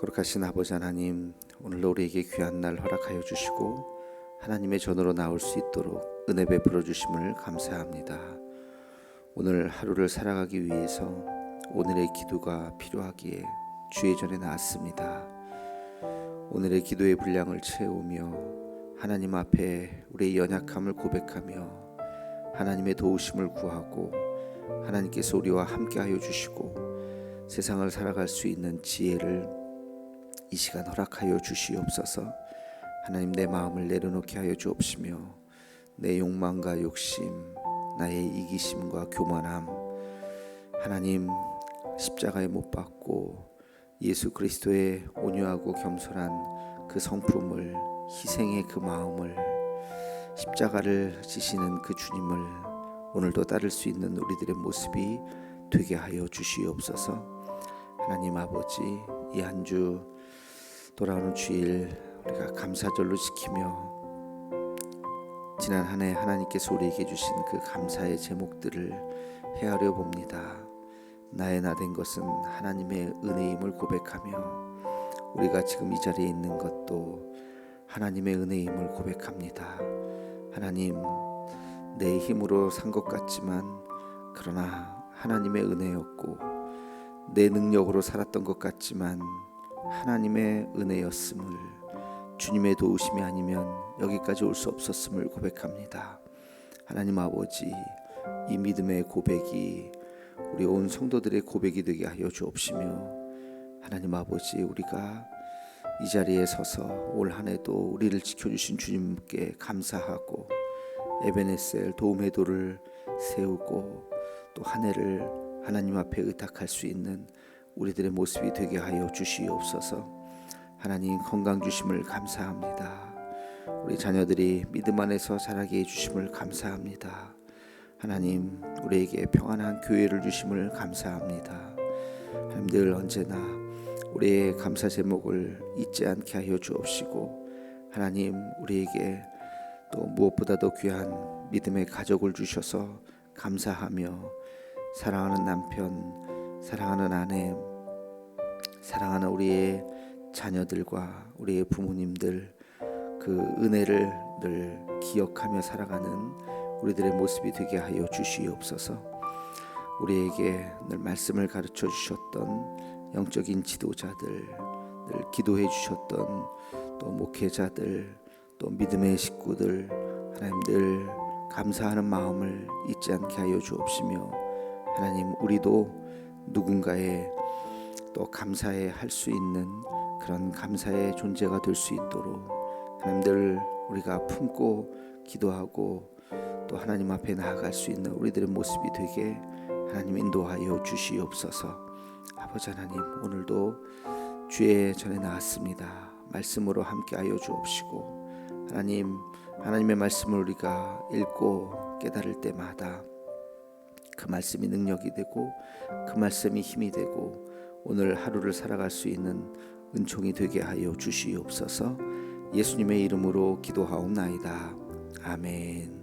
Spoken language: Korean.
거룩하신 아버지 하나님 오늘도 우리에게 귀한 날 허락하여 주시고 하나님의 전으로 나올 수 있도록 은혜 베풀어 주심을 감사합니다. 오늘 하루를 살아가기 위해서 오늘의 기도가 필요하기에 주의 전에 나왔습니다. 오늘의 기도의 분량을 채우며 하나님 앞에 우리의 연약함을 고백하며 하나님의 도우심을 구하고 하나님께서 우리와 함께하여 주시고 세상을 살아갈 수 있는 지혜를 이 시간 허락하여 주시옵소서. 하나님 내 마음을 내려놓게 하여 주옵시며 내 욕망과 욕심, 나의 이기심과 교만함, 하나님 십자가에 못 박고 예수 그리스도의 온유하고 겸손한 그 성품을 희생의 그 마음을 십자가를 지시는 그 주님을 오늘도 따를 수 있는 우리들의 모습이 되게 하여 주시옵소서. 하나님 아버지 이 한 주 돌아오는 주일 우리가 감사절로 지키며 지난 한 해 하나님께서 우리에게 주신 그 감사의 제목들을 헤아려 봅니다. 나의 나 된 것은 하나님의 은혜임을 고백하며 우리가 지금 이 자리에 있는 것도 하나님의 은혜임을 고백합니다. 하나님 내 힘으로 산 것 같지만 그러나 하나님의 은혜였고 내 능력으로 살았던 것 같지만 하나님의 은혜였음을 주님의 도우심이 아니면 여기까지 올 수 없었음을 고백합니다. 하나님 아버지 이 믿음의 고백이 우리 온 성도들의 고백이 되게 하여 주옵시며 하나님 아버지 우리가 이 자리에 서서 올 한해도 우리를 지켜주신 주님께 감사하고 에베네셀 도움의 도를 세우고 또 한 해를 하나님 앞에 의탁할 수 있는 우리들의 모습이 되게 하여 주시옵소서. 하나님 건강 주심을 감사합니다. 우리 자녀들이 믿음 안에서 자라게 해 주심을 감사합니다. 하나님 우리에게 평안한 교회를 주심을 감사합니다. 하나님 늘 언제나 우리의 감사 제목을 잊지 않게 하여 주옵시고 하나님 우리에게 또 무엇보다도 귀한 믿음의 가족을 주셔서 감사하며 사랑하는 남편, 사랑하는 아내, 사랑하는 우리의 자녀들과 우리의 부모님들 그 은혜를 늘 기억하며 살아가는 우리들의 모습이 되게 하여 주시옵소서. 우리에게 늘 말씀을 가르쳐 주셨던 영적인 지도자들, 늘 기도해 주셨던 또 목회자들, 또 믿음의 식구들 하나님 늘 감사하는 마음을 잊지 않게 하여 주옵시며 하나님 우리도 누군가의 또 감사해 할 수 있는 그런 감사의 존재가 될 수 있도록 하나님들 우리가 품고 기도하고 또 하나님 앞에 나아갈 수 있는 우리들의 모습이 되게 하나님 인도하여 주시옵소서. 아버지 하나님 오늘도 주의 전에 나왔습니다. 말씀으로 함께하여 주옵시고 하나님 하나님의 말씀을 우리가 읽고 깨달을 때마다 그 말씀이 능력이 되고 그 말씀이 힘이 되고 오늘 하루를 살아갈 수 있는 은총이 되게 하여 주시옵소서. 예수님의 이름으로 기도하옵나이다. 아멘.